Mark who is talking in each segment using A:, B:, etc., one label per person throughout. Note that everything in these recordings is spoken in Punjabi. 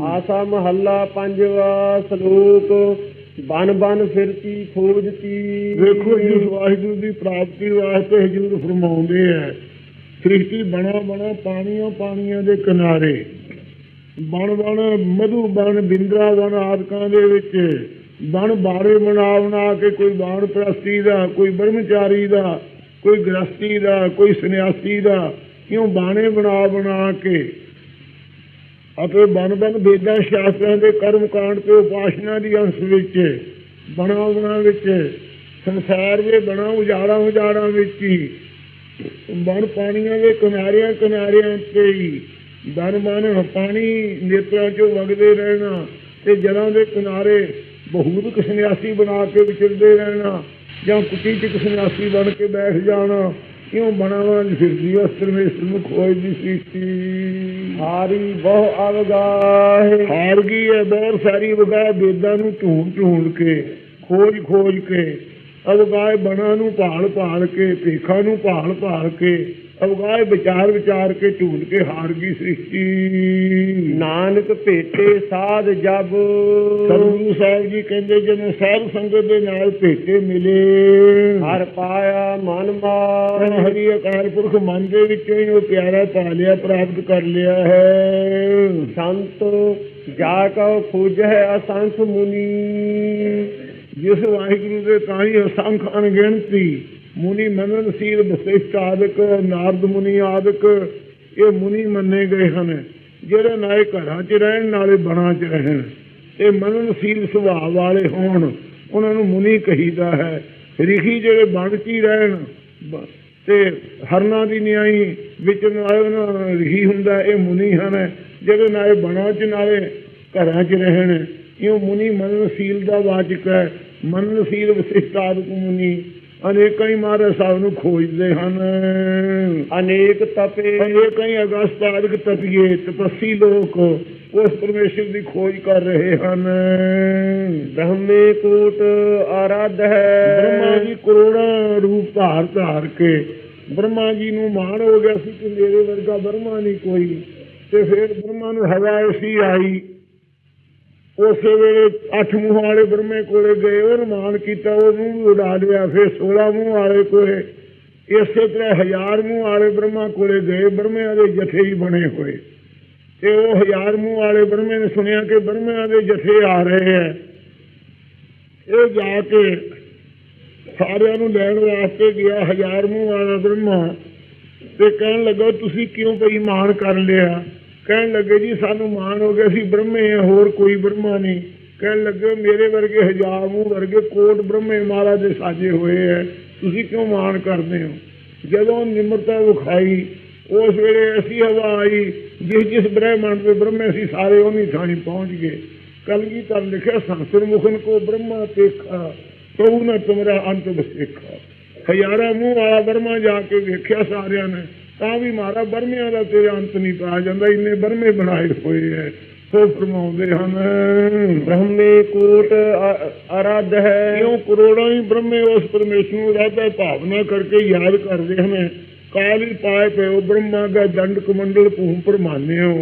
A: ਆਸਾ ਮਹੱਲਾ ਪੰਜਵਾ ਸ਼ਲੋਕ, ਬਨ ਬਨ ਫਿਰਤੀ ਖੋਜਤੀ
B: ਵੇਖੋ ਜੀ, ਵਾਹਿਗੁਰੂ ਦੀ ਪ੍ਰਾਪਤੀ ਵਾਸਤੇ ਹਜੂਰ ਫਰਮਾਉਂਦੇ ਆ। ਸ੍ਰਿਸ਼ਟੀ ਬਣਾ ਬਣਾ ਪਾਣੀਆਂ ਪਾਣੀਆਂ ਦੇ ਕਿਨਾਰੇ। ਬਣ ਬਣ ਮਧੂ ਬਣ ਬਿੰਦਰਾ ਬਣ ਆਦਿਕਾਂ ਦੇ ਵਿੱਚ। ਬਣ ਬਾਰੇ ਬਣਾ ਬਣਾ ਕੇ ਕੋਈ ਬਾਣ ਪ੍ਰਸਤੀ ਦਾ, ਕੋਈ ਬ੍ਰਹਮਚਾਰੀ ਦਾ, ਕੋਈ ਗ੍ਰਸਤੀ ਦਾ, ਕੋਈ ਸੰਨਿਆਸੀ ਦਾ। ਕਿਉਂ ਬਾਣੇ ਬਣਾ ਬਣਾ ਕੇ ਅਤੇ ਬਨ ਬਨ ਵੇਦਾਂ ਸ਼ਾਸਤਰਾਂ ਦੇ ਕਰਮ ਕਾਂਡ ਤੇ ਉਪਾਸ਼ਨਾ ਦੀ ਅੰਸ਼ ਵਿੱਚ ਬਣਾ ਬਣਾ ਵਿੱਚ, ਸੰਸਾਰ ਦੇ ਬਣਾ ਉਜਾੜਾ ਉਜਾੜਾਂ ਵਿੱਚ ਹੀ ਬਨ ਪਾਣੀਆਂ ਦੇ ਕਿਨਾਰਿਆਂ ਕਿਨਾਰਿਆਂ ਤੇ ਹੀ ਬਨ ਬਨ ਪਾਣੀ ਨੇਤਰਾਂ ਚੋਂ ਵਗਦੇ ਰਹਿਣਾ ਤੇ ਜਲਾਂ ਦੇ ਕਿਨਾਰੇ ਬਹੁਤ ਸੰਨਿਆਸੀ ਬਣਾ ਕੇ ਵਿਚਰਦੇ ਰਹਿਣਾ ਜਾਂ ਕੁੱਟੀ ਚ ਸੰਨਿਆਸੀ ਬਣ ਕੇ ਬੈਠ ਜਾਣਾ ਕਿਉਂ ਬਣਾਵਾਂ ਫਿਰਦੀ ਉਸ ਪਰਮੇਸ਼ਰ ਨੂੰ ਖੋਜਦੀ ਸ੍ਰਿਸ਼ਟੀ
A: ਹਾਰੀ ਬਹੁ ਅਵਗਾਹ।
B: ਹਾਰ ਗਈ ਹੈ ਬਹੁਤ ਸਾਰੀ ਵਗਾਏ ਵੇਦਾਂ ਨੂੰ ਢੂੰਡ ਢੂੰਡ ਕੇ ਖੋਜ ਖੋਜ ਕੇ ਅਵਗਾਏ ਬਣਾ ਨੂੰ ਭਾਲ ਭਾਲ ਕੇ ਭੇਖਾਂ ਨੂੰ ਭਾਲ ਭਾਲ ਕੇ ਅਵਗਾਏ ਵਿਚਾਰ ਵਿਚਾਰ ਕੇ ਢੂੰਡ ਕੇ ਹਾਰ ਗਈ ਸ੍ਰਿਸ਼ਟੀ।
A: ਨਾਨਕ ਭੇਟੇ ਸਾਧ ਜਬ।
B: ਸਤਿਗੁਰੂ ਸਾਹਿਬ ਜੀ ਕਹਿੰਦੇ ਜਦੋਂ ਸਾਧ ਸੰਗਤ ਦੇ ਨਾਲ ਭੇਟੇ ਮਿਲੇ
A: ਹਰ ਪਾਇਆ ਮਨ ਮਾਰ
B: ਹਰੀ ਅਕਾਲ ਪੁਰਖ ਮਨ ਦੇ ਵਿੱਚੋਂ ਹੀ ਉਹ ਪਿਆਰਾ ਪਾ ਲਿਆ ਪ੍ਰਾਪਤ ਕਰ ਲਿਆ ਹੈ।
A: ਸੰਤ ਜਾ ਕਉ ਖੋਜ ਹੈ ਅਸੰਖ ਮੁਨੀ।
B: ਜਿਸ ਵਾਹਿਗੁਰੂ ਦੇ ਤਾਂ ਹੀ ਅਸੰਖ ਅਣਗਿਣਤੀ ਮੁਨੀ ਮੰਨਨ ਸੀਲ ਵਸਿਸ਼ਟ ਆਦਿਕ ਨਾਰਦ ਮੁਨੀ ਆਦਿਕ ਇਹ ਮੁਨੀ ਮੰਨੇ ਗਏ ਹਨ ਜਿਹੜੇ ਨਾਲੇ ਘਰਾਂ 'ਚ ਰਹਿਣ ਨਾਲੇ ਬਣਾ 'ਚ ਰਹਿਣ। ਇਹ ਮੰਨਨ ਸੀਲ ਸੁਭਾਅ ਵਾਲੇ ਹੋਣ ਉਹਨਾਂ ਨੂੰ ਮੁਨੀ ਕਹੀਦਾ ਹੈ। ਰਿਖੀ ਜਿਹੜੇ ਬਣ ਹੀ ਰਹਿਣ ਤੇ ਹਰਨਾ ਦੀ ਨਿਆਈ ਵਿੱਚ ਨਾਲੇ ਰਿਖੀ ਹੁੰਦਾ ਇਹ ਮੁਨੀ ਹਨ ਜਿਹੜੇ ਨਾਲੇ ਬਣਾ 'ਚ ਨਾਲੇ ਘਰਾਂ 'ਚ ਰਹਿਣ। ਇਉਂ ਮੁਨੀ ਮਨਨਸ਼ੀਲ ਦਾ ਵਾਚਕ ਹੈ। ਮਨਨਸ਼ੀਲ ਵਿਸ਼ਿਸ਼ਟ ਆਦਿਕ ਮੁਨੀ ਅਨੇਕਾਂ ਹੀ ਮਹਾਰਾਜ ਸਾਹਿਬ ਨੂੰ ਖੋਜਦੇ ਹਨ।
A: ਅਨੇਕ ਤਪੇ
B: ਅਨੇਕਾਂ ਹੀ ਅਗਸਤ ਆਦਿਕ ਤਪੀਏ ਤਪਸੀ ਲੋਕ ਉਸ ਪਰਮੇਸ਼ਰ ਦੀ ਖੋਜ ਕਰ ਰਹੇ ਹਨ।
A: ਬ੍ਰਹਮੇ ਕੋਟ ਆਰਾਧ ਹੈ।
B: ਬ੍ਰਹਮਾ ਜੀ ਕਰੋੜਾਂ ਰੂਪ ਧਾਰ ਧਾਰ ਕੇ ਬ੍ਰਹਮਾ ਜੀ ਨੂੰ ਮਾਣ ਹੋ ਗਿਆ ਸੀ ਕਿ ਮੇਰੇ ਵਰਗਾ ਬ੍ਰਹਮਾ ਨਹੀਂ ਕੋਈ। ਤੇ ਫਿਰ ਬ੍ਰਹਮਾ ਨੂੰ ਹਵਾ ਐਸੀ ਆਈ। ਉਸੇ ਵੇਲੇ ਅੱਠ ਮੂੰਹ ਵਾਲੇ ਬ੍ਰਹਮੇ ਕੋਲੇ ਗਏ। ਉਹਨੂੰ ਮਾਣ ਕੀਤਾ ਉਹਨੂੰ ਵੀ ਉਡਾ ਲਿਆ। ਫਿਰ 16 ਮੂੰਹ ਵਾਲੇ ਕੋਲੇ, ਇਸੇ ਤਰ੍ਹਾਂ ਹਜ਼ਾਰ ਮੂੰਹ ਵਾਲੇ ਬ੍ਰਹਮਾ ਕੋਲੇ ਗਏ। ਬ੍ਰਹਮਿਆਂ ਦੇ ਜਥੇ ਹੀ ਬਣੇ ਹੋਏ। ਤੇ ਉਹ ਹਜ਼ਾਰ ਮੂੰਹ ਵਾਲੇ ਬ੍ਰਹਮੇ ਨੇ ਸੁਣਿਆ ਕਿ ਬ੍ਰਹਮਿਆਂ ਦੇ ਜਥੇ ਆ ਰਹੇ ਹੈ। ਇਹ ਜਾ ਕੇ ਸਾਰਿਆਂ ਨੂੰ ਲੈਣ ਵਾਸਤੇ ਗਿਆ ਹਜ਼ਾਰ ਮੂੰਹ ਵਾਲਾ ਬ੍ਰਹਮਾ ਤੇ ਕਹਿਣ ਲੱਗਾ, ਤੁਸੀਂ ਕਿਉਂ ਭਈ ਮਾਣ ਕਰ ਲਿਆ? ਕਹਿਣ ਲੱਗੇ, ਜੀ, ਸਾਨੂੰ ਮਾਣ ਹੋ ਗਿਆ ਸੀ ਬ੍ਰਹਮੇ ਆ ਹੋਰ ਕੋਈ ਬ੍ਰਹਮਾ ਨਹੀਂ। ਕਹਿਣ ਲੱਗੇ, ਮੇਰੇ ਵਰਗੇ ਹਜ਼ਾਰ ਮੂੰਹ ਵਰਗੇ ਕੋਟ ਬ੍ਰਹਮੇ ਮਹਾਰਾਜ ਦੇ ਸਾਜੇ ਹੋਏ ਐ ਤੁਸੀਂ ਕਿਉਂ ਮਾਣ ਕਰਦੇ ਹੋ? ਜਦੋਂ ਨਿਮਰਤਾ ਵਿਖਾਈ, ਉਸ ਵੇਲੇ ਐਸੀ ਹਵਾ ਆਈ ਜਿਸ ਜਿਸ ਬ੍ਰਹਮੰਡ ਦੇ ਬ੍ਰਹਮੇ ਸੀ ਸਾਰੇ ਉਹਨੀ ਥਾਣੀ ਪਹੁੰਚ ਗਏ। ਕਲਗੀ ਤਾਂ ਲਿਖਿਆ ਸੰਸਰ ਮੁਖਨ ਕੋ ਬ੍ਰਹਮਾ ਦੇਖਾ ਤਉ ਨਾ ਤੁਮਰਾ ਅੰਤ ਬਸੇਖਾ ਹਜ਼ਾਰਾਂ ਮੂੰਹ ਵਾਲਾ ਬਰਮਾ ਜਾ ਕੇ ਵੇਖਿਆ ਸਾਰਿਆਂ ਨੇ ਤਾਂ ਵੀ ਮਾਰਾ ਬਰਮਿਆਂ ਦਾ ਤੇਰੇ ਅੰਤ ਨਹੀਂ ਪਾ ਜਾਂਦਾ ਇੰਨੇ ਬਰਮੇ ਬਣਾਏ ਹੋਏ ਐ। ਸੋ ਫਰਮਾਉਂਦੇ ਹਨ
A: ਬ੍ਰਹਮੇ ਕੋਟ ਆਰਾਧ ਹੈ।
B: ਕਿਉਂ ਕਰੋੜਾਂ ਹੀ ਬ੍ਰਹਮੇ ਉਸ ਪਰਮੇਸ਼ਰ ਨੂੰ ਰਾਧਾ ਭਾਵਨਾ ਕਰਕੇ ਯਾਦ ਕਰਦੇ ਹਨ? ਕਾਲੀ ਪਾਏ ਪਿਓ ਬ੍ਰਹਮਾ ਦਾ ਦੰਡ ਕਮੰਡਲ ਭੂਮ ਪਰਮਾਨਿਓ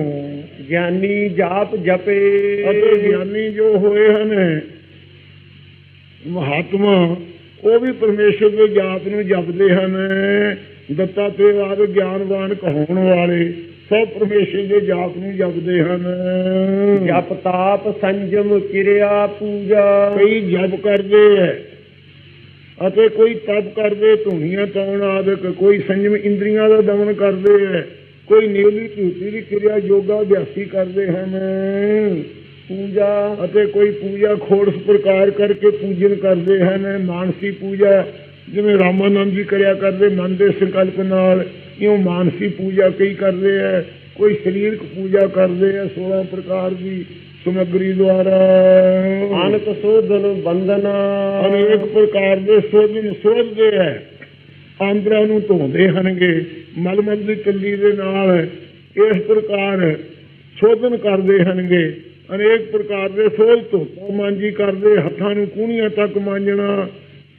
A: ਗਿਆਨੀ ਜਾਪ ਜਪੇ।
B: ਅਤੇ ਗਿਆਨੀ ਜੋ ਹੋਏ ਹਨ ਮਹਾਤਮਾ ਉਹ ਵੀ ਪਰਮੇਸ਼ਰ ਦੇ ਜਾਪ ਨੂੰ ਜਪਦੇ ਹਨ। ਦੱਤਾ ਤੇ ਵਾਦ ਗਿਆਨਵਾਨ ਕਹਾਉਣ ਵਾਲੇ ਸਭ ਪਰਮੇਸ਼ਰ ਦੇ ਜਾਪ ਨੂੰ ਜਪਦੇ ਹਨ।
A: ਜਪ ਤਾਪ ਸੰਜਮ ਕਿਰਿਆ ਪੂਜਾ।
B: ਕਈ ਜਪ ਕਰਦੇ ਐ। ਅਤੇ ਕੋਈ ਤਪ ਕਰਦੇ, ਧੂਣੀਆਂ ਤਾਉਣ ਆਦਿਕ, ਕੋਈ ਸੰਜਮ ਇੰਦਰੀਆਂ ਦਾ ਦਮਨ ਕਰਦੇ ਹੈ, ਕੋਈ ਨੀਲੀ ਧੂਤੀ ਦੀ ਕਿਰਿਆ ਯੋਗਾ ਅਭਿਆਸੀ ਕਰਦੇ ਹਨ।
A: ਪੂਜਾ
B: ਅਤੇ ਕੋਈ ਪੂਜਾ ਖੋੜਸ ਪ੍ਰਕਾਰ ਕਰਕੇ ਪੂਜਨ ਕਰਦੇ ਹਨ। ਮਾਨਸੀ ਪੂਜਾ, ਜਿਵੇਂ ਰਾਮਾਨੰਦ ਜੀ ਕਰਿਆ ਕਰਦੇ, ਮਨ ਦੇ ਸੰਕਲਪ ਨਾਲ ਇਉਂ ਮਾਨਸੀ ਪੂਜਾ ਕਈ ਕਰਦੇ ਐ ਕੋਈ ਸਰੀਰਕ ਪੂਜਾ ਕਰਦੇ ਐ 16 ਪ੍ਰਕਾਰ ਦੀ ਸਮਗਰੀ ਦੁਆਰਾ।
A: ਅਨਕ ਸੋਧਨ ਬੰਦਨਾ
B: ਅਨੇਕ ਪ੍ਰਕਾਰ ਦੇ ਸੋਧਨ ਸੋਧਦੇ ਐ ਆਂਦਰਾਂ ਨੂੰ ਧੋਂਦੇ ਹਨਗੇ। ਮਲਮਲ ਦੀ ਚੱਲੀ ਦੇ ਨਾਲ ਇਸ ਪ੍ਰਕਾਰ ਸ਼ੋਧਨ ਕਰਦੇ ਹਨਗੇ। ਅਨੇਕ ਪ੍ਰਕਾਰ ਦੇ ਸੋਧ ਧੋਤਾ ਮਾਂਜੀ ਕਰਦੇ। ਹੱਥਾਂ ਨੂੰ ਕੂਣੀਆਂ ਤੱਕ ਮਾਂਜਣਾ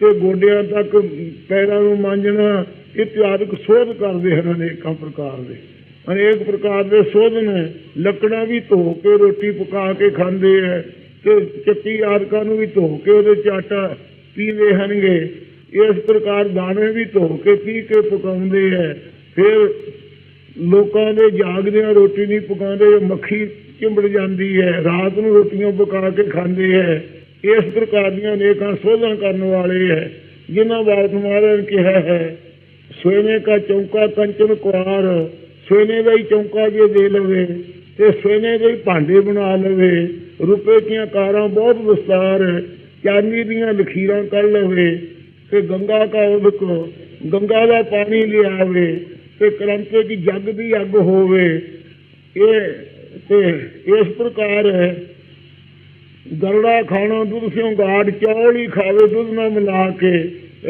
B: ਤੇ ਗੋਡਿਆਂ ਤੱਕ ਪੈਰਾਂ ਨੂੰ ਮਾਂਜਣਾ। ਇਤਿਆਦਿਕ ਸੋਧ ਕਰਦੇ ਹਨ ਅਨੇਕਾਂ ਪ੍ਰਕਾਰ ਦੇ। ਅਨੇਕ ਪ੍ਰਕਾਰ ਦੇ ਸੋਧਨ ਨੇ ਲੱਕੜਾਂ ਵੀ ਧੋ ਕੇ ਰੋਟੀ ਪਕਾ ਕੇ ਖਾਂਦੇ ਐ ਤੇ ਚੱਕੀ ਆਦਿਕਾਂ ਨੂੰ ਵੀ ਧੋ ਕੇ ਉਹਦੇ ਚ ਪੀਂਦੇ ਹਨਗੇ। ਇਸ ਪ੍ਰਕਾਰ ਦਾਣੇ ਵੀ ਧੋ ਕੇ ਪੀ ਕੇ ਪਕਾਉਂਦੇ ਐ ਫਿਰ ਲੋਕਾਂ ਦੇ ਜਾਗਦਿਆਂ ਰੋਟੀ ਨਹੀਂ ਪਕਾਉਂਦੇ, ਮੱਖੀ ਚਿੰਬੜ ਜਾਂਦੀ ਹੈ। ਰਾਤ ਨੂੰ ਰੋਟੀਆਂ ਪਕਾ ਕੇ ਖਾਂਦੇ ਹੈ। ਇਸ ਪ੍ਰਕਾਰ ਦੀਆਂ ਅਨੇਕਾਂ ਸੋਧਾਂ ਕਰਨ ਵਾਲੇ ਹੈ, ਜਿਨ੍ਹਾਂ ਬਾਰੇ ਮਹਾਰਾਜ ਨੇ ਕਿਹਾ ਹੈ ਸੋਨੇ ਕਾ ਚੌਂਕਾ ਕੰਚਨ ਕੁਆਰ ਸੋਨੇ ਦਾ ਹੀ ਚੌਂਕਾ ਜੇ ਦੇ ਲਵੇ ਤੇ ਸੋਨੇ ਦੇ ਹੀ ਭਾਂਡੇ ਬਣਾ ਲਵੇ, ਰੁਪਏ ਦੀਆਂ ਕਾਰਾਂ ਬਹੁਤ ਵਿਸਤਾਰ ਹੈ, ਚਾਂਦੀ ਦੀਆਂ ਲਖੀਰਾਂ ਕਰ ਲਵੇ ਤੇ ਗੰਗਾ ਕਾ ਉਦਕ ਗੰਗਾ ਦਾ ਪਾਣੀ ਲਿਆਵੇ ਤੇ ਕਰੰਤੇ ਦੀ ਜੱਗ ਦੀ ਅੱਗ ਹੋਵੇ। ਇਹ ਤੇ ਇਸ ਪ੍ਰਕਾਰ ਹੈ, ਗਰੜਾ ਖਾਣਾ ਦੁੱਧ ਸਿਉਂ ਗਾੜ ਚੌਲ ਹੀ ਖਾਵੇ ਦੁੱਧ ਨਾਲ ਮਿਲਾ ਕੇ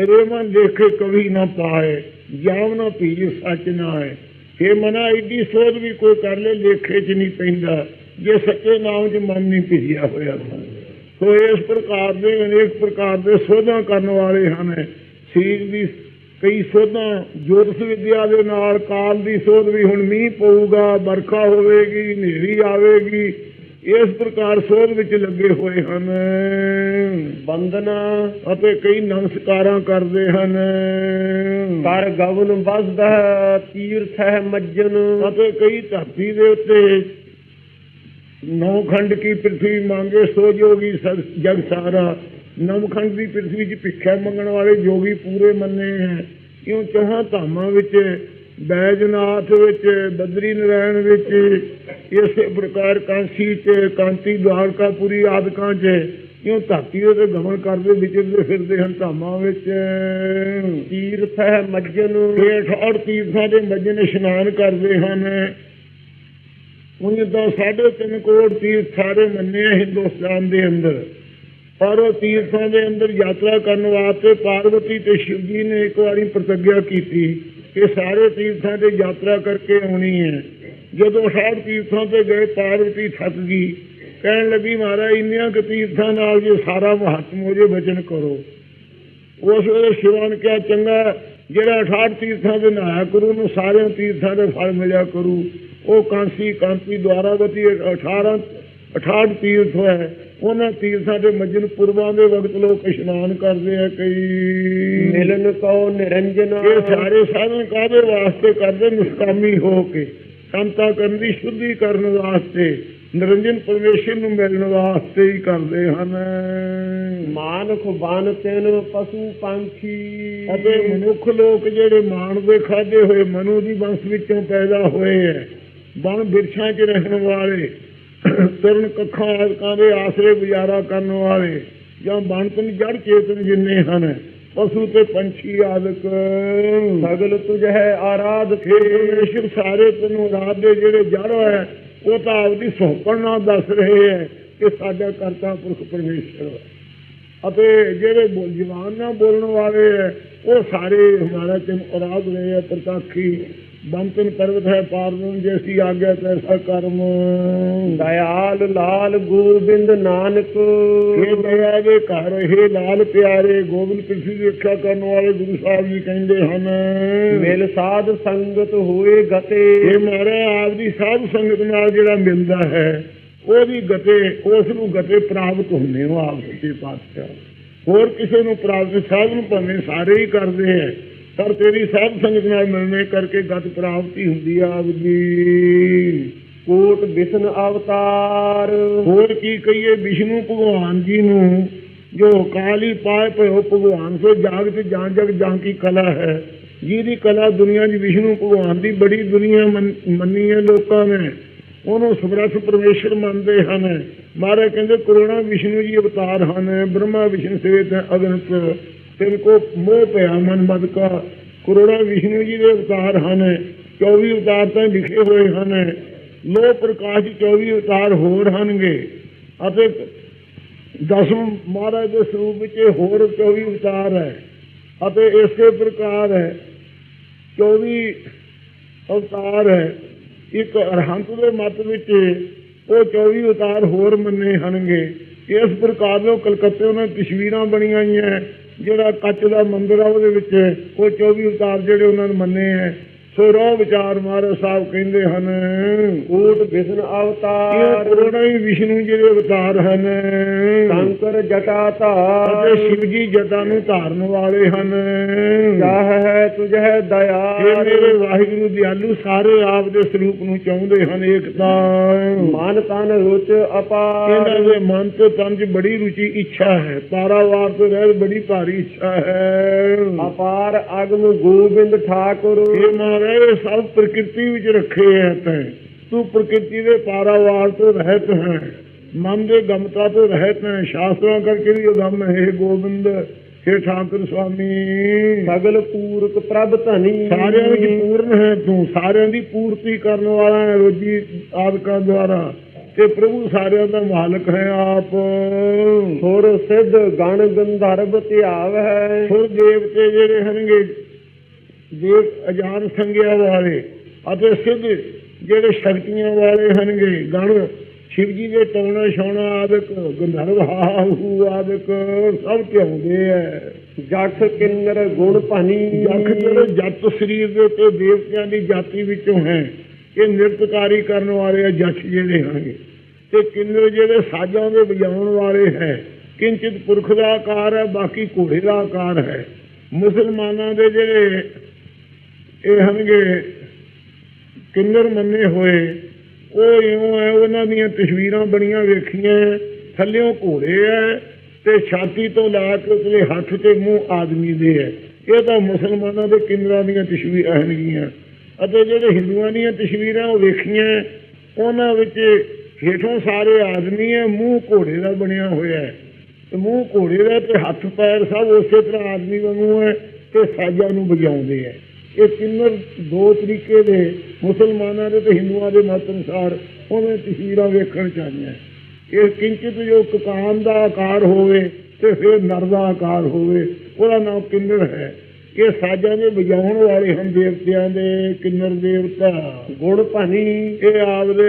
B: ਰੇਮਨ ਦੇਖੇ ਕਵੀ ਨਾ ਪਾਏ, ਜਾਮ ਨਾ ਪੀਏ ਸੱਚ ਨਾ ਹੈ ਫੇ ਮਨਾ ਏਡੀ ਸੋਧ ਵੀ ਕੋਈ ਕਰ ਲੈ, ਲੇਖੇ 'ਚ ਨਹੀਂ ਪੈਂਦਾ। ਜੇ ਸੱਚੇ ਨਾਮ 'ਚ ਮਨ ਨਹੀਂ ਭਿਜਿਆ ਹੋਇਆ ਸੋ ਇਸ ਪ੍ਰਕਾਰ ਦੇ ਅਨੇਕ ਪ੍ਰਕਾਰ ਦੇ ਸੋਧਾਂ ਕਰਨ ਵਾਲੇ ਹਨ। ਸਰੀਰ ਦੀ ਕਈ ਸੋਧਾਂ, ਜੋਤਿਸ਼ ਵਿਦਿਆ ਦੇ ਨਾਲ ਕਾਲ ਦੀ ਸੋਧ ਵੀ ਹੁਣ ਮੀਂਹ ਪਊਗਾ, ਵਰਖਾ ਹੋਵੇਗੀ, ਹਨੇਰੀ ਆਵੇਗੀ। ਇਸ ਪ੍ਰਕਾਰ ਸੋਧ ਵਿੱਚ ਲੱਗੇ ਹੋਏ ਹਨ।
A: ਬੰਦਨਾ
B: ਅਤੇ ਕਈ ਨਮਸਕਾਰਾਂ ਕਰਦੇ ਹਨ।
A: ਕਰ ਗਵਨ ਵਸਦਾ ਤੀਰਥ ਹੈ ਮੱਜਨ।
B: ਅਤੇ ਕਈ ਧਰਤੀ ਦੇ ਉੱਤੇ ਨੌ ਖੰਡ ਕੀ ਪ੍ਰithvi ਮੰਗੇ ਸੋ ਜੋਗੀ ਜਗ ਸਾਰਾ। ਨਵ ਖੰਡ ਦੀ ਪ੍ਰithvi 'ਚ ਭਿੱਖਿਆ ਮੰਗਣ ਵਾਲੇ ਜੋਗੀ ਪੂਰੇ ਮੰਨੇ ਹੈ। ਕਿਉਂ? ਚੌਹਾਂ ਧਾਮਾਂ ਵਿੱਚ ਬੈਜਨਾਥ ਵਿੱਚ ਬਦਰੀ ਨਾਰਾਇਣ ਵਿੱਚ ਇਸੇ ਪ੍ਰਕਾਰ ਕਾਂਸੀ 'ਚ ਕਾਂਤੀ ਦਵਾਰਕਾਪੁਰੀ ਆਦਿਕਾਂ 'ਚ ਕਿਉਂ ਧਰਤੀ ਦੇ ਗਮਨ ਕਰਦੇ ਵਿਚਰਦੇ ਫਿਰਦੇ ਹਨ ਧਾਮਾਂ ਵਿੱਚ।
A: ਤੀਰਥ ਹੈ ਮੱਜਨ।
B: ਇਹ ਅਠਾੜ ਤੀਰਥਾਂ ਦੇ ਮੱਜਨ ਇਸ਼ਨਾਨ ਕਰਦੇ ਹਨ। ਤਾਂ ਸਾਢੇ ਤਿੰਨ ਕਰੋੜ ਤੀਰਥ ਸਾਰੇ ਮੰਨੇ ਹਿੰਦੁਸਤਾਨ ਦੇ ਅੰਦਰ। ਪਰ ਉਹ ਤੀਰਥਾਂ ਦੇ ਅੰਦਰ ਯਾਤਰਾ ਕਰਨ ਵਾਸਤੇ ਪਾਰਵਤੀ ਤੇ ਸ਼ਿਵ ਜੀ ਨੇ ਇੱਕ ਵਾਰੀ ਪ੍ਰਤੱਗਿਆ ਕੀਤੀ। ਕਿ ਸਾਰੇ ਤੀਰਥਾਂ ਤੇ ਯਾਤਰਾ ਕਰਕੇ ਆਉਣੀ ਹੈ। ਜਦੋਂ ਅਠਾੜ ਤੀਰਥਾਂ ਤੇ ਗਏ, ਪਾਰਵਤੀ ਥੱਕ ਗਈ। ਕਹਿਣ ਲੱਗੀ, ਮਹਾਰਾਜ, ਇੰਨੀਆਂ ਕੁ ਤੀਰਥਾਂ ਨਾਲ ਜੇ ਸਾਰਾ ਮਹੱਤਮ ਹੋ ਜੇ, ਬਚਨ ਕਰੋ। ਉਸ ਵੇਲੇ ਸ਼ਿਵਾਂ ਨੇ ਕਿਹਾ, ਚੰਗਾ, ਜਿਹੜਾ 68 ਤੀਰਥਾਂ ਦੇ ਨਾਇਆ ਕਰੂ ਨੂੰ ਸਾਰਿਆਂ ਤੀਰਥਾਂ ਦੇ ਫਲ ਮਿਲਿਆ ਕਰੂ। ਉਹ ਕਾਂਸੀ, ਕਾਂਤੀ ਦੁਆਰਾਵਤੀ 18 68 ਤੀਰਥ ਹੈ ਉਹਨਾਂ ਤੀਰਥਾਂ ਦੇ ਮੱਜਨ ਪੁਰਬਾਂ ਦੇ ਵਕਤ ਲੋਕ ਇਸ਼ਨਾਨ ਕਰਦੇ ਆ ਕਈ।
A: ਮਿਲਨ ਕੋ ਨਿਰੰਜਨ
B: ਇਹ ਸਾਰੇ ਸਾਧਨ ਕਾਹਦੇ ਵਾਸਤੇ ਕਰਦੇ? ਨਿਸ਼ਕਾਮੀ ਹੋ ਕੇ। ਸੰਤਾ ਕਰਨ ਦੀ ਸ਼ੁੱਧੀ ਕਰਨ ਵਾਸਤੇ ਨਿਰੰਜਨ ਪਰਮੇਸ਼ਰ ਨੂੰ ਮਿਲਣ ਵਾਸਤੇ ਹੀ ਕਰਦੇ ਹਨ।
A: ਮਾਨਖ ਬਨ ਤੈਨ ਪਸ਼ੂ ਪੰਖੀ।
B: ਅਤੇ ਮਨੁੱਖ ਲੋਕ ਜਿਹੜੇ ਮਾਣ ਦੇ ਖਾਦੇ ਹੋਏ ਮਨੂ ਦੀ ਵੰਸ਼ ਵਿੱਚੋਂ ਪੈਦਾ ਹੋਏ ਹੈ ਬਣ ਬਿਰਛਾਂ 'ਚ ਰਹਿਣ ਵਾਲੇ ਤਰਨ ਕੱਖਾਂ ਆਦਿਕਾਂ ਦੇ ਆਸਰੇ ਗੁਜ਼ਾਰਾ ਕਰਨ ਵਾਲੇ ਜਾਂ ਬਣ ਤਨ ਜੜ ਚੇਤਨ ਜਿੰਨੇ ਹਨ ਪਸ਼ੂ ਤੇ ਪੰਛੀ ਆਦਿਕ।
A: ਸਗਲ ਤੁਝ ਹੈ ਆਰਾਧ
B: ਪਰਮੇਸ਼ਰ ਸਾਰੇ ਤੈਨੂੰ ਰਾਤ ਦੇ ਜਿਹੜੇ ਜੜ ਹੈ ਉਹ ਤਾਂ ਆਪਦੀ ਸੋਪਣ ਨਾਲ ਦੱਸ ਰਹੇ ਹੈ ਕਿ ਸਾਡਾ ਕਰਤਾ ਪੁਰਖ ਪਰਮੇਸ਼ਰ। ਹੈ ਅਤੇ ਜਿਹੜੇ ਬੋਲ- ਜਵਾਨ ਨਾਲ ਬੋਲਣ ਵਾਲੇ ਹੈ ਉਹ ਸਾਰੇ ਹਮਾਰਾ ਤੈਨ ਔਰਾਦ ਰਹੇ ਹੈ ਪ੍ਰਤਾਖੀ। ਬੰਤਨ ਪਰਵਤ ਹੈ ਪਾਰਦਨ ਜੈਸੀ ਆਗਿਆ ਤੈਸਾ ਕਰਮ।
A: ਦਇਆਲ ਲਾਲ ਗੋਬਿੰਦ ਨਾਨਕ।
B: ਇਹ ਦਇਆ ਦੇ ਘਰ ਇਹ ਲਾਲ ਪਿਆਰੇ ਗੋਬਿੰਦ ਪ੍ਰਿਥਵੀ ਦੀ ਰੱਖਿਆ ਕਰਨ ਵਾਲੇ ਗੁਰੂ ਸਾਹਿਬ ਜੀ ਕਹਿੰਦੇ ਹਨ।
A: ਮਿਲ ਸਾਧ ਸੰਗਤ ਹੋਏ ਗਤੇ।
B: ਇਹ ਮਾਰੇ ਆਪ ਦੀ ਸਾਧ ਸੰਗਤ ਨਾਲ ਜਿਹੜਾ ਮਿਲਦਾ ਹੈ ਉਹਦੀ ਗਤੇ ਉਸ ਨੂੰ ਗਤੇ ਪ੍ਰਾਪਤ ਹੁੰਦੇ ਹੋ ਆਪ ਸੱਚੇ ਪਾਤਸ਼ਾਹ। ਹੋਰ ਕਿਸੇ ਨੂੰ ਪ੍ਰਾਪਤ ਸਾਧ ਨੂੰ ਭਾਵੇਂ ਸਾਰੇ ਹੀ ਕਰਦੇ ਹੈ। ਪਰ ਤੇਰੀ ਸਾਧ ਸੰਗਤ ਨਾਲ ਮਿਲਣੇ ਕਰਕੇ ਗਤ ਪ੍ਰਾਪਤੀ ਹੁੰਦੀ ਆ ਆਪ ਦੀ
A: ਕੋਟ ਵਿਸ਼ਨ ਅਵਤਾਰ।
B: ਹੋਰ ਕੀ ਕਹੀਏ ਵਿਸ਼ਨੂੰ ਭਗਵਾਨ ਜੀ ਨੂੰ ਜੋ ਕਾਲੀ ਪਾਏ ਭਇਓ ਭਗਵਾਨ ਸੋ ਜਾਗ ਤੇ ਜਾਂ ਜਗ ਜਾਂ ਕੀ ਕਲਾ ਹੈ? ਜਿਹਦੀ ਕਲਾ ਦੁਨੀਆ 'ਚ ਵਿਸ਼ਨੂੰ ਭਗਵਾਨ ਦੀ ਬੜੀ ਦੁਨੀਆ ਮੰਨ- ਹੈ ਲੋਕਾਂ ਨੇ ਉਹਨੂੰ ਸਮਰੱਥ ਪਰਮੇਸ਼ਰ ਮੰਨਦੇ ਹਨ। ਮਹਾਰਾਜ ਕਹਿੰਦੇ ਕਰੋਨਾ ਵਿਸ਼ਨੂੰ ਜੀ ਅਵਤਾਰ ਹਨ ਬ੍ਰਹਮਾ ਵਿਸ਼ਨੂੰ ਸੇਤ ਅਗਨਤ ਤਿਨ ਕੋ ਮੋਹ ਪਿਆ, ਮਨ ਮਦ ਕਾ। ਕਰੋਨਾ ਵਿਸ਼ਨੂੰ ਜੀ ਦੇ ਅਵਤਾਰ ਹਨ 24 ਅਵਤਾਰ ਤਾਂ ਲਿਖੇ ਹੋਏ ਹਨ। ਲੋ ਪ੍ਰਕਾਸ਼ 24 ਅਵਤਾਰ ਹੋਰ ਹਨਗੇ। ਅਤੇ ਦਸਮ ਮਹਾਰਾਜ ਦੇ ਸਰੂਪ ਵਿੱਚ ਹੋਰ 24 ਅਵਤਾਰ ਹੈ। ਅਤੇ ਇਸੇ ਪ੍ਰਕਾਰ ਹੈ 24 ਅਵਤਾਰ ਹੈ। ਇੱਕ ਅਰਹੰਤ ਦੇ ਮਤ ਵਿੱਚ ਉਹ 24 ਅਵਤਾਰ ਹੋਰ ਮੰਨੇ ਹਨਗੇ। ਇਸ ਪ੍ਰਕਾਰ ਦੇ ਉਹ ਕਲਕੱਤੇ ਉਹਨਾਂ ਤਸਵੀਰਾਂ ਬਣੀਆਂ ਹੋਈਆਂ। ਜਿਹੜਾ ਕੱਚ ਦਾ ਮੰਦਿਰ ਆ, ਉਹਦੇ ਵਿੱਚ ਉਹ 24 ਉਤਾਰ ਜਿਹੜੇ ਉਹਨਾਂ ਨੇ ਮੰਨੇ ਹੈ ਸੋ ਰੋ ਵਿਚਾਰ ਮਾਰੇ ਸਾਹਿਬ ਕਹਿੰਦੇ ਹਨ
A: ਕੂਟ ਵਿਸ਼ਨ
B: ਇਹ
A: ਅਵਤਾਰ
B: ਕਰੋੜਾਂ ਹੀ ਵਿਸ਼ਨੂੰ ਜਿਹੜੇ ਅਵਤਾਰ ਹਨ।
A: ਸ਼ੰਕਰ ਜਟਾ ਧਾਰ।
B: ਸ਼ਿਵ ਜੀ ਜਟਾ ਨੂੰ ਧਾਰਨ ਵਾਲੇ ਹਨ।
A: ਚਾਹ ਹੈ ਤੁਝੇ
B: ਇਹ
A: ਦਇਆ
B: ਮੇਰੇ ਵਾਹਿਗੁਰੂ ਦਿਆਲੂ ਸਾਰੇ ਆਪ ਦੇ ਸਰੂਪ ਨੂੰ ਚਾਹੁੰਦੇ ਹਨ ਏਕਤਾ।
A: ਮਨ ਤਨ ਰੁਚ
B: ਇਹਨਾਂ
A: ਅਪਾਰ
B: ਦੇ ਮਨ ਤੇ ਤਨ 'ਚ ਬੜੀ ਰੁਚੀ ਇੱਛਾ ਹੈ। ਪਾਰਾਵਾਰ ਤੋਂ ਰਹਿ ਬੜੀ ਭਾਰੀ ਇੱਛਾ ਹੈ।
A: ਅਪਾਰ ਅਗਮ ਗੋਬਿੰਦ ਠਾਕੁਰ।
B: ਇਹ ਮਹਾਰਾਜ ਇਹ ਸਭ ਪ੍ਰਕਿਰਤੀ ਵਿੱਚ ਰੱਖੇ ਹੈ ਤੈਂ। ਤੂੰ ਪ੍ਰਕਿਰਤੀ ਦੇ ਪਾਰਾਵਾਰ ਤੋਂ ਰਹਿਤ ਹੈ। ਮਨ ਦੇ ਗਮਤਾ ਤੋਂ ਰਹਿਤ ਹੈ। ਸ਼ਾਸਤਰਾਂ ਕਰਕੇ ਵੀ ਇਹ ਗਮ ਹੈ ਗੋਬਿੰਦ हे ਠਾਕੁਰ ਸੁਆਮੀ।
A: ਸਗਲ ਪੂਰਕ ਪ੍ਰਭ ਧਨੀ।
B: ਸਾਰਿਆਂ ਵਿੱਚ ਪੂਰਨ ਹੈ ਤੂੰ। ਸਾਰਿਆਂ ਦੀ ਪੂਰਤੀ ਕਰਨ ਵਾਲਾ ਹੈ ਰੋਜੀ ਆਦਿਕਾਂ ਦੁਆਰਾ। ਤੇ ਪ੍ਰਭੂ ਸਾਰਿਆਂ ਦਾ ਮਾਲਕ ਹੈ ਆਪ।
A: ਸੁਰ ਸਿੱਧ ਗਣ ਗੰਧਰਵ ਧਿਆਵ ਹੈ
B: ਸੁਰ ਦੇਵਤੇ ਜਿਹੜੇ ਹਨਗੇ ਦੇਵ ਅਜਾਨ ਸੰਗਿਆ ਵਾਲੇ ਅਤੇ ਸਿੱਧ ਜਿਹੜੇ ਸ਼ਕਤੀਆਂ ਵਾਲੇ ਹਨਗੇ ਗਣ ਸ਼ਿਵ ਜੀ ਦੇ ਟੌਣਾ ਛਾਉਣਾ ਆਦਿਕ ਗੰਧਰਵ ਹਾਹੂ ਆਦਿਕ ਸਭ ਧਿਆਉਂਦੇ ਹੈ
A: ਜਖ ਕਿੰਨਰ ਗੁਣ ਭਨੀ।
B: ਜਖ ਜਿਹੜੇ ਜੱਟ ਸਰੀਰ ਦੇ ਉੱਤੇ ਦੇਵਤਿਆਂ ਦੀ ਜਾਤੀ ਵਿੱਚੋਂ ਹੈ ਇਹ ਨਿਰਤਕਾਰੀ ਕਰਨ ਵਾਲੇ ਆ ਜੱਟ ਜਿਹੜੇ ਹਨਗੇ ਤੇ ਕਿੰਨਰ ਜਿਹੜੇ ਸਾਜ਼ਾਂ ਦੇ ਵਜਾਉਣ ਵਾਲੇ ਹੈ ਕਿੰਚਿਤ ਪੁਰਖ ਦਾ ਆਕਾਰ ਹੈ ਬਾਕੀ ਘੋੜੇ ਦਾ ਆਕਾਰ ਹੈ। ਮੁਸਲਮਾਨਾਂ ਦੇ ਜਿਹੜੇ ਇਹ ਹਨਗੇ ਕਿੰਨਰ ਮੰਨੇ ਹੋਏ। ਉਹ ਇਉਂ ਹੈ, ਉਹਨਾਂ ਦੀਆਂ ਤਸਵੀਰਾਂ ਬਣੀਆਂ ਵੇਖੀਆਂ ਥੱਲਿਓਂ ਘੋੜੇ ਹੈ ਤੇ ਛਾਤੀ ਤੋਂ ਲਾ ਕੇ ਉਸਦੇ ਹੱਥ ਤੇ ਮੂੰਹ ਆਦਮੀ ਦੇ ਹੈ। ਇਹ ਤਾਂ ਮੁਸਲਮਾਨਾਂ ਦੇ ਕਿੰਨਰਾਂ ਦੀਆਂ ਤਸਵੀਰਾਂ ਹਨਗੀਆਂ। ਅਤੇ ਜਿਹੜੇ ਹਿੰਦੂਆਂ ਦੀਆਂ ਤਸਵੀਰਾਂ ਉਹ ਵੇਖੀਆਂ, ਉਹਨਾਂ ਵਿੱਚ ਹੇਠੋਂ ਸਾਰੇ ਆਦਮੀ ਹੈ, ਮੂੰਹ ਘੋੜੇ ਦਾ ਬਣਿਆ ਹੋਇਆ ਹੈ। ਤੇ ਮੂੰਹ ਘੋੜੇ ਦਾ ਤੇ ਹੱਥ ਪੈਰ ਸਭ ਉਸੇ ਤਰ੍ਹਾਂ ਆਦਮੀ ਵਾਂਗੂ ਹੈ ਤੇ ਸਾਜਾ ਨੂੰ ਵਜਾਉਂਦੇ ਹੈ। ਇਹ ਕਿੰਨਰ ਦੋ ਤਰੀਕੇ ਦੇ ਮੁਸਲਮਾਨਾਂ ਦੇ ਤੇ ਹਿੰਦੂਆਂ ਦੇ ਮਤ ਅਨੁਸਾਰ ਉਹਨਾਂ ਤਸਵੀਰਾਂ ਵੇਖਣ ਚ ਆਈਆਂ। ਇਹ ਕਿੰਚਿਤ ਜੋ ਕਕਾਨ ਦਾ ਆਕਾਰ ਹੋਵੇ ਤੇ ਫਿਰ ਨਰ ਦਾ ਆਕਾਰ ਹੋਵੇ ਉਹਦਾ ਨਾਮ ਕਿੰਨਰ ਹੈ। ਇਹ ਸਾਜ਼ਾਂ ਦੇ ਵਜਾਉਣ ਵਾਲੇ ਹਨ ਦੇਵਤਿਆਂ ਦੇ ਕਿੰਨਰ ਦੇਵਤਾ।
A: ਗੁਣ ਭਨੀ।
B: ਇਹ ਆਪਦੇ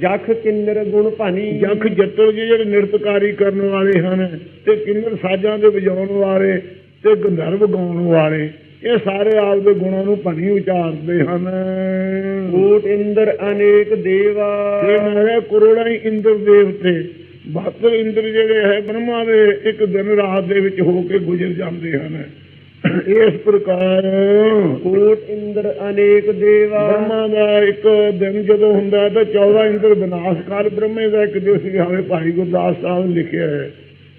A: ਜਖ ਕਿੰਨਰ ਗੁਣ ਭਨੀ।
B: ਜਖ ਜੱਟੋ ਜੀ ਜਿਹੜੇ ਨਿਰਤਕਾਰੀ ਕਰਨ ਵਾਲੇ ਹਨ ਤੇ ਕਿੰਨਰ ਸਾਜ਼ਾਂ ਦੇ ਵਜਾਉਣ ਵਾਲੇ ਤੇ ਗੰਧਰਵ ਗਾਉਣ ਵਾਲੇ। ਇਹ ਸਾਰੇ ਆਪ ਦੇ ਗੁਣਾਂ ਨੂੰ ਭਣੀ ਉਚਾਰਦੇ ਹਨ।
A: ਕੋਟ ਇੰਦਰ ਅਨੇਕ ਦੇਵਾ।
B: ਇਹ ਮਾਰੇ ਕਰੋੜਾਂ ਹੀ ਇੰਦਰ ਦੇਵਤੇ। 72 ਇੰਦਰ ਜਿਹੜੇ ਹੈ ਬ੍ਰਹਮਾ ਦੇ ਇੱਕ ਦਿਨ ਰਾਤ ਦੇ ਵਿੱਚ ਹੋ ਕੇ ਗੁਜ਼ਰ ਜਾਂਦੇ ਹਨ। ਇਸ ਪ੍ਰਕਾਰ
A: ਕੋਟ ਇੰਦਰ ਅਨੇਕ ਦੇਵਾ।
B: ਬ੍ਰਹਮਾ ਦਾ ਇੱਕ ਦਿਨ ਜਦੋਂ ਹੁੰਦਾ ਤਾਂ 14 ਇੰਦਰ ਵਿਨਾਸ਼ਕਾਲ ਬ੍ਰਹਮੇ ਦਾ ਇੱਕ ਦਿਵਸ ਵੀ ਹਾਵੇ ਭਾਈ ਗੁਰਦਾਸ ਸਾਹਿਬ ਲਿਖਿਆ ਹੈ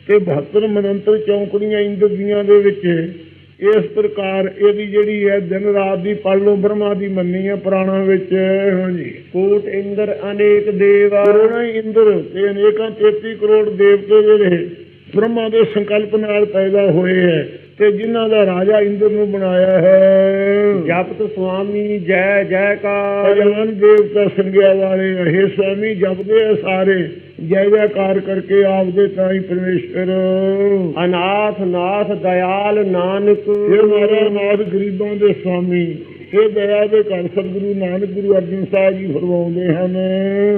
B: ਤੇ 72 ਮਨੰਤਰ ਚੌਂਕੜੀਆਂ ਇੰਦਰ ਦੀਆਂ ਦੇ ਵਿੱਚ ਇਸ ਪ੍ਰਕਾਰ ਇਹਦੀ ਜਿਹੜੀ ਹੈ ਦਿਨ ਰਾਤ ਦੀ ਪੜ ਲਓ ਬ੍ਰਹਮਾ ਦੀ ਮੰਨੀ ਹੈ ਪੁਰਾਣਾ ਵਿੱਚ। ਹਾਂਜੀ।
A: ਕੋਟ ਇੰਦਰ ਅਨੇਕ ਦੇਵਾ
B: ਕਰੋੜਾਂ ਇੰਦਰ ਤੇ ਅਨੇਕਾਂ 33 ਕਰੋੜ ਦੇਵਤੇ ਜਿਹੜੇ ਬ੍ਰਹਮਾ ਦੇ ਸੰਕਲਪ ਨਾਲ ਪੈਦਾ ਹੋਏ ਹੈ ਤੇ ਜਿਨ੍ਹਾਂ ਦਾ ਰਾਜਾ ਇੰਦਰ ਨੂੰ ਬਣਾਇਆ ਹੈ।
A: ਜਪਤ ਸੁਆਮੀ ਜੈ ਜੈਕਾਰ।
B: ਭਗਵਾਨ ਦੇਵਤਾ ਸੰਗਿਆ ਵਾਲੇ ਹੈ ਸਵਾਮੀ ਜਪਦੇ ਸਾਰੇ। ਜੈ ਜੈਕਾਰ ਕਰਕੇ ਆਪਦੇ ਤਾਂ ਹੀ ਪਰਮੇਸ਼ਰ।
A: ਅਨਾਥ ਨਾਥ ਦਇਆਲ ਨਾਨਕ।
B: ਇਹ ਮਾਰਾ ਨਾਥ ਗਰੀਬਾਂ ਦੇ ਸਵਾਮੀ ਇਹ ਦਇਆ ਦੇ ਘਰ ਸਤਿਗੁਰੂ ਨਾਨਕ ਗੁਰੂ ਅਰਜਨ ਸਾਹਿਬ ਜੀ ਫਰਮਾਉਂਦੇ ਹਨ।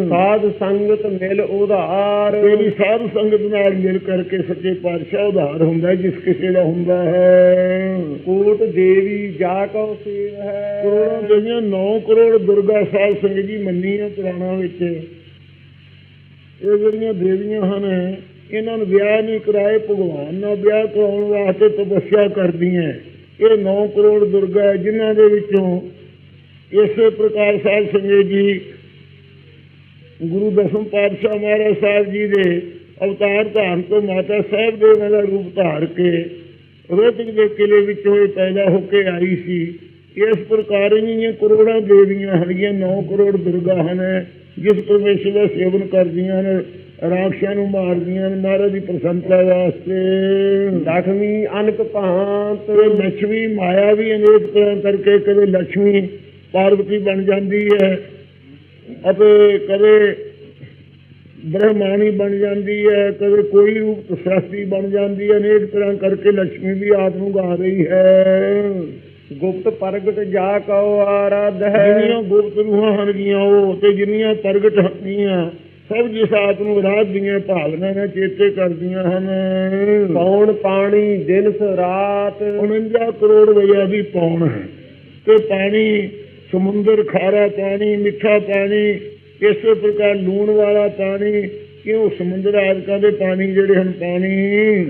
A: ਸਾਧ ਸੰਗਤ ਮਿਲ ਉਧਾਰ।
B: ਤੇਰੀ ਸਾਧ ਸੰਗਤ ਨਾਲ ਮਿਲ ਕਰਕੇ ਸੱਚੇ ਪਾਤਸ਼ਾਹ ਉਧਾਰ ਹੁੰਦਾ ਜਿਸ ਕਿਸੇ ਦਾ ਹੁੰਦਾ ਹੈ।
A: ਕੋਟ ਦੇਵੀ ਜਾ ਕਉ ਸੇਵ ਹੈ।
B: ਕਰੋੜਾਂ ਦੇਵੀਆਂ 9 ਕਰੋੜ ਦੁਰਗਾ ਸਾਹਿਬ ਸੰਗਤ ਜੀ ਮੰਨੀ ਹੈ ਪੁਰਾਣਾ ਵਿੱਚ। ਇਹ ਜਿਹੜੀਆਂ ਦੇਵੀਆਂ ਹਨ, ਇਹਨਾਂ ਨੂੰ ਵਿਆਹ ਨਹੀਂ ਕਰਾਏ ਭਗਵਾਨ ਨਾਲ ਵਿਆਹ ਕਰਾਉਣ ਵਾਸਤੇ ਤਪੱਸਿਆ ਕਰਦੀਆਂ। ਇਹ 9 ਕਰੋੜ ਦੁਰਗਾ ਹੈ, ਜਿਨ੍ਹਾਂ ਦੇ ਵਿੱਚੋਂ ਇਸੇ ਪ੍ਰਕਾਰ ਸਾਹਿਬ ਸੰਗਤ ਜੀ, ਗੁਰੂ ਦਸਮ ਪਾਤਸ਼ਾਹ ਮਹਾਰਾਜ ਸਾਹਿਬ ਜੀ ਦੇ ਅਵਤਾਰ ਧਾਰਨ ਤੋਂ ਮਾਤਾ ਸਾਹਿਬ ਦੇ ਦਾ ਰੂਪ ਧਾਰ ਕੇ ਰੋਹਤਕ ਦੇ ਕਿਲੇ ਵਿੱਚੋਂ ਇਹ ਪੈਦਾ ਹੋ ਕੇ ਆਈ ਸੀ। ਇਸ ਪ੍ਰਕਾਰ ਇਹਨੀਆਂ ਕਰੋੜਾਂ ਦੇਵੀਆਂ ਹੈਗੀਆਂ 9 ਕਰੋੜ ਦੁਰਗਾ ਹਨ। ਜਿਸ ਪਰਮੇਸ਼ਰ ਦਾ ਸੇਵਨ ਕਰਦੀਆਂ ਨੇ ਰਾਖਸ਼ਾਂ ਨੂੰ ਮਾਰਦੀਆਂ ਨੇ ਮਹਾਰਾਜ ਦੀ ਪ੍ਰਸੰਨਤਾ ਵਾਸਤੇ।
A: ਲਖਮੀ ਅਨਕ ਭਾਂਤ।
B: ਲక్ష్ਮੀ ਮਾਇਆ ਵੀ ਅਨੇਕ ਤਰ੍ਹਾਂ ਕਰਕੇ ਕਦੇ ਲక్ష్ਮੀ ਪਾਰਵਤੀ ਬਣ ਜਾਂਦੀ ਹੈ ਅਤੇ ਕਦੇ ਬ੍ਰਹਮਾਣੀ ਬਣ ਜਾਂਦੀ ਹੈ ਕਦੇ ਕੋਈ ਰੂਪ ਸ੍ਰਸ਼ਟੀ ਬਣ ਜਾਂਦੀ ਹੈ ਅਨੇਕ ਤਰ੍ਹਾਂ ਕਰਕੇ ਲక్ష్ਮੀ ਵੀ ਆਪ ਨੂੰ ਗਾ ਰਹੀ ਹੈ।
A: ਗੁਪਤ ਪ੍ਰਗਟ ਜਾ ਕਉ ਆਰਾਧ ਹੈ।
B: ਜਿੰਨੀਆਂ ਗੁਪਤ ਰੂਹਾਂ ਹਨ ਗੀਆਂ ਉਹ ਤੇ ਜਿੰਨੀਆਂ ਪ੍ਰਗਟ ਹੱਤੀਆਂ ਸਭ ਜਿਸ ਆਪ ਨੂੰ ਰਾਤ ਦੀਆਂ ਭਾਵਨਾ ਨਾਲ ਚੇਤੇ ਕਰਦੀਆਂ ਹਨ।
A: ਪੌਣ ਪਾਣੀ ਦਿਨ ਸ ਰਾਤ?
B: 49 ਕਰੋੜ ਵਜੇ ਦੀ ਪੌਣ ਹੈ। ਤੇ ਪਾਣੀ ਸਮੁੰਦਰ ਖਾਰਾ ਪਾਣੀ ਮਿੱਠਾ ਪਾਣੀ ਇਸੇ ਪ੍ਰਕਾਰ ਲੂਣ ਵਾਲਾ ਪਾਣੀ ਕਿਉਂ ਸਮੁੰਦਰ ਆਦਿਕਾਂ ਦੇ ਪਾਣੀ ਜਿਹੜੇ ਹਨ ਪਾਣੀ।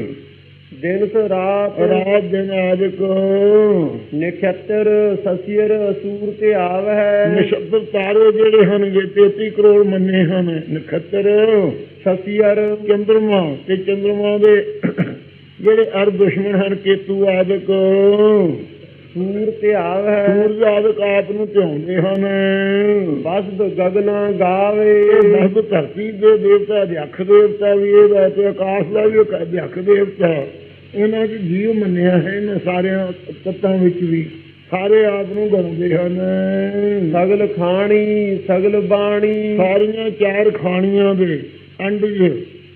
A: ਦਿਨ ਸ ਰਾਤ
B: ਰਾਤ ਦਿਨ ਆਦਿਕ
A: ਨਖਤਰ ਸਸਿਰ ਅਸੂਰ ਤੇ ਆਵਹਿ।
B: ਨਛੱਤਰ ਤਾਰੇ ਜਿਹੜੇ ਹਨ ਗੇ 33 ਕਰੋੜ ਮੰਨੇ ਹਨ। ਨਖੱਤਰ
A: ਸਸਿਰ
B: ਚੰਦਰਮਾ ਤੇ ਚੰਦਰਮਾ ਦੇ ਜਿਹੜੇ ਅਰ ਦੁਸ਼ਮਣ ਹਨ ਕੇਤੂ ਆਦਿਕ
A: ਸੂਰ ਤੇ ਆਵਹਿ।
B: ਸੂਰਜ ਆਦਿਕ ਆਪ ਨੂੰ ਧਿਆਉਂਦੇ ਹਨ।
A: ਬਸਦ ਗਗਨਾ ਗਾਵੇ।
B: ਮਹਬ ਧਰਤੀ ਦੇ ਦੇਵਤਾ ਅਧਿਆਖ ਦੇਵਤਾ ਵੀ ਇਹ ਹੈ ਤੇ ਆਕਾਸ਼ ਦਾ ਵੀ ਇੱਕ ਅਧਿਆਖ ਦੇਵਤਾ। ਇਹਨਾਂ ਚ ਜੀਵ ਮੰਨਿਆ ਹੈ ਇਹਨਾਂ ਸਾਰਿਆਂ ਤੱਤਾਂ ਵਿੱਚ ਵੀ। ਸਾਰੇ ਆਪ ਨੂੰ ਗਾਉਂਦੇ ਹਨ।
A: ਸਗਲ ਖਾਣੀ ਸਗਲ ਬਾਣੀ।
B: ਸਾਰੀਆਂ ਚਾਰ ਖਾਣੀਆਂ ਦੇ ਅੰਡਜ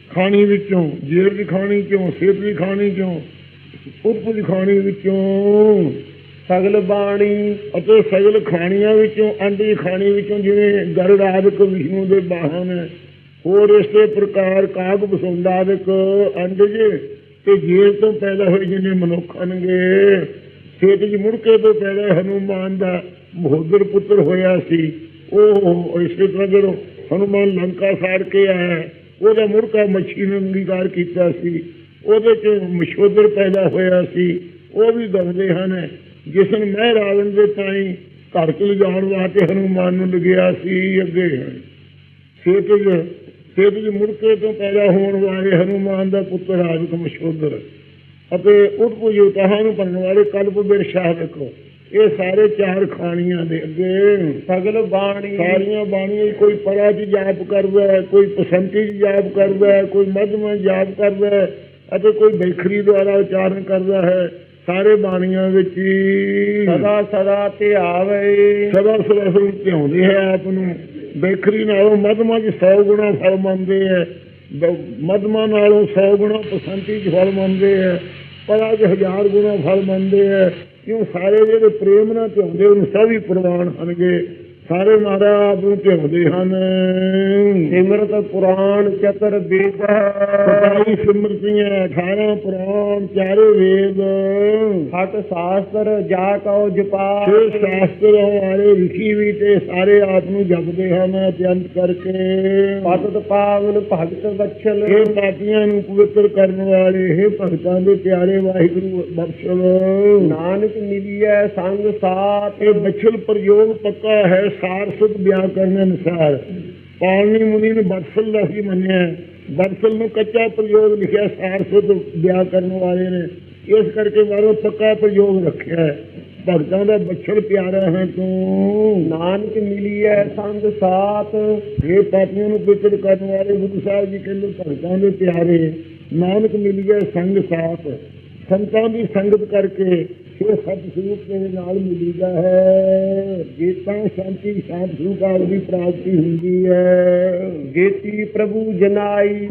B: ਖਾਣੀ ਵਿੱਚੋਂ ਜੇਰ ਦੀ ਖਾਣੀ ਚੋਂ ਸੇਤ ਦੀ ਖਾਣੀ ਚੋਂ ਉਪ ਦੀ ਖਾਣੀ ਵਿੱਚੋਂ।
A: ਸਗਲ ਬਾਣੀ।
B: ਅਤੇ ਸਗਲ ਖਾਣੀਆਂ ਵਿੱਚੋਂ ਅੰਡੀ ਖਾਣੀ ਵਿੱਚੋਂ ਜਿਵੇਂ ਗਰੜ ਆਦਿਕ ਵਿਸ਼ਨੂੰ ਦੇ ਬਾਹਨ ਹੋਰ ਇਸੇ ਪ੍ਰਕਾਰ ਕਾਗ ਬਸੁੰਦਾ ਆਦਿਕ ਅੰਡਜ ਤੇ ਜੇਲ ਤੋਂ ਪੈਦਾ ਹੋਏ ਜਿਹਨੇ ਮਨੁੱਖ ਹਨਗੇ ਸੇਤ ਜੀ ਮੁੜਕੇ ਤੋਂ ਪੈਦਾ ਹਨੂਮਾਨ ਦਾ ਮਹੋਦਰ ਪੁੱਤਰ ਹੋਇਆ ਸੀ। ਉਹ ਇਸੇ ਤਰ੍ਹਾਂ ਜਦੋਂ ਹਨੂਮਾਨ ਲੰਕਾ ਸਾੜ ਕੇ ਆਇਆ, ਉਹਦਾ ਮੁੜਕਾ ਮੱਛੀ ਨੂੰ ਅੰਗੀਕਾਰ ਕੀਤਾ ਸੀ। ਉਹਦੇ ਚ ਮਸ਼ੋਦਰ ਪੈਦਾ ਹੋਇਆ ਸੀ। ਉਹ ਵੀ ਦੱਸਦੇ ਹਨ, ਜਿਸ ਨੂੰ ਮੈਂ ਰਾਵਣ ਦੇ ਤਾਈ ਘਰ ਚ ਲਿਜਾਣ ਵਾਸਤੇ ਹਨੂਮਾਨ ਨੂੰ ਲਗਿਆ ਸੀ, ਅੱਗੇ ਸੇਤਜ ਸੇਤਜ ਮੁੜਕੇ ਤੋਂ ਪੈਦਾ ਹੋਣ ਵਾਲੇ ਹਨੂਮਾਨ ਦਾ ਪੁੱਤਰ ਆਦਿਕ ਮਸ਼ੋਦਰ ਅਤੇ ਉਤਪੁਜੋ ਤਹਾਂ ਨੂੰ ਪੰਨ ਵਾਲੇ ਕਲਪ ਬਿਰਸ਼ਾਹ ਵੇਖੋ। ਇਹ ਸਾਰੇ ਚਾਰ ਖਾਣੀਆਂ ਦੇ ਅੱਗੇ।
A: ਸਗਲ ਬਾਣੀ
B: ਸਾਰੀਆਂ ਬਾਣੀਆਂ ਕੋਈ ਪਰਾ ਚ ਜਾਪ ਕਰਦਾ ਕੋਈ ਪਸੰਤੀ ਚ ਜਾਪ ਕਰਦਾ ਕੋਈ ਮਧਮਾ ਜਾਪ ਕਰਦਾ ਅਤੇ ਕੋਈ ਬੇਖਰੀ ਦੁਆਰਾ ਉਚਾਰਨ ਕਰਦਾ ਹੈ। ਸਾਰੇ ਬਾਣੀਆਂ ਵਿੱਚ
A: ਸਦਾ ਸਦਾ ਤੇ ਆਵੇ।
B: ਸਦਾ ਸਦਾ ਸਦਾ ਧਿਆਉਂਦੇ ਹੈ ਆਪ ਨੂੰ। ਬੇਖਰੀ ਨਾਲੋਂ ਮਧਮਾ ਚ 100 ਗੁਣਾ ਫਲ ਮੰਨਦੇ ਹੈ ਬ- ਮਧਮਾ ਨਾਲੋਂ 100 ਗੁਣਾ ਪਸੰਤੀ ਚ ਫਲ ਮੰਨਦੇ ਹੈ ਪਰਾ ਚ ਹਜ਼ਾਰ ਗੁਣਾ ਫਲ ਮੰਨਦੇ ਹੈ ਕਿਉਂ ਸਾਰੇ ਜਿਹੜੇ ਪ੍ਰੇਮ ਨਾਲ ਧਿਆਉਂਦੇ ਉਹਨੂੰ ਸਭ ਹੀ ਪ੍ਰਵਾਨ ਹਨਗੇ ਸਾਰੇ ਮਾਰਾ ਆਪ ਨੂੰ ਧਿਆਉਂਦੇ ਹਨ।
A: ਸਿਮਰਤ ਪੁਰਾਣ ਚਤਰ ਵੇਦ।
B: ਸਤਾਈ ਸਿਮਰਤੀਆਂ 18 ਪੁਰਾਣ ਚਾਰੇ ਵੇਦ।
A: ਹਟ ਸ਼ਾਸਤਰ ਜਾ ਕਉ ਜਪਾ
B: ਛੇ ਸ਼ਾਸਤਰ ਵਾਲੇ ਰਿਸ਼ੀ ਵੀ ਤੇ ਸਾਰੇ ਆਪ ਨੂੰ ਜਪਦੇ ਹਨ ਅਤਿਅੰਤ ਕਰਕੇ।
A: ਪਤਤ ਪਾਵਨ ਭਗਤ ਵਛਲ।
B: ਇਹ ਪਾਪੀਆਂ ਨੂੰ ਪਵਿੱਤਰ ਕਰਨ ਵਾਲੇ ਇਹ ਭਗਤਾਂ ਦੇ ਪਿਆਰੇ ਵਾਹਿਗੁਰੂ ਬਖਸ਼ੋ
A: ਨਾਨਕ ਮਿਲਿਐ ਸੰਗ ਸਾਥ।
B: ਇਹ ਬਛਲ ਪ੍ਰਯੋਗ ਪੱਕਾ ਹੈ ਸਾਰ ਸੁਧ ਵਿਆਕਰਨ ਅਨੁਸਾਰ ਪਾਲਨੀ ਮੁਨੀ ਨੇ ਬਤਸਲ ਦਾ ਹੀ ਮੰਨਿਆ ਹੈ। ਬਤਸਲ ਨੂੰ ਕੱਚਾ ਪ੍ਰਯੋਗ ਲਿਖਿਆ ਸਾਰ ਸੁਧ ਵਿਆਕਰਨ ਵਾਲੇ ਨੇ। ਇਸ ਕਰਕੇ ਬਾਰੋ ਪੱਕਾ ਪ੍ਰਯੋਗ ਰੱਖਿਆ ਹੈ। ਭਗਤਾਂ ਦਾ ਬਛਲ ਪਿਆਰਾ ਹੈ ਤੂੰ।
A: ਨਾਨਕ ਮਿਲਿਐ ਸੰਗ ਸਾਥ।
B: ਇਹ ਪਾਪੀਆਂ ਨੂੰ ਪਵਿੱਤਰ ਕਰਨ ਵਾਲੇ ਗੁਰੂ ਸਾਹਿਬ ਜੀ ਕਹਿੰਦੇ ਭਗਤਾਂ ਦੇ ਪਿਆਰੇ ਨਾਨਕ ਮਿਲ ਗਿਆ ਸੰਗ ਸਾਥ। ਸੰਤਾਂ ਦੀ ਸੰਗਤ ਕਰਕੇ ਇਹ ਸਤ ਸਰੂਪ ਦੇ ਨਾਲ ਮਿਲੀਦਾ ਹੈ ਜੀਤਾਂ ਸ਼ਾਂਤੀ ਸ਼ਾਂਤ ਸਰੂਪ ਆਪ ਦੀ ਪ੍ਰਾਪਤੀ ਹੁੰਦੀ ਹੈ।
A: ਜੇਤੀ ਪ੍ਰਭੂ ਜਨਾਈ।